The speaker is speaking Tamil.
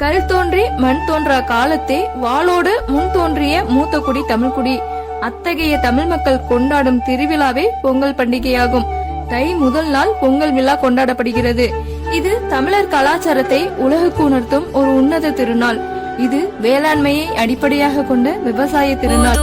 கல் தோன்றி மண் தோன்றா காலத்தே வாளோடு முன் தோன்றிய மூத்த குடி தமிழ்குடி அத்தகைய தமிழ் மக்கள் கொண்டாடும் திருவிழாவே பொங்கல் பண்டிகையாகும். தை முதல் நாள் பொங்கல் விழா கொண்டாடப்படுகிறது. இது தமிழர் கலாச்சாரத்தை உலகுக்கு உணர்த்தும் ஒரு உன்னத திருநாள். இது வேளாண்மையை அடிப்படையாக கொண்ட விவசாய திருநாள்.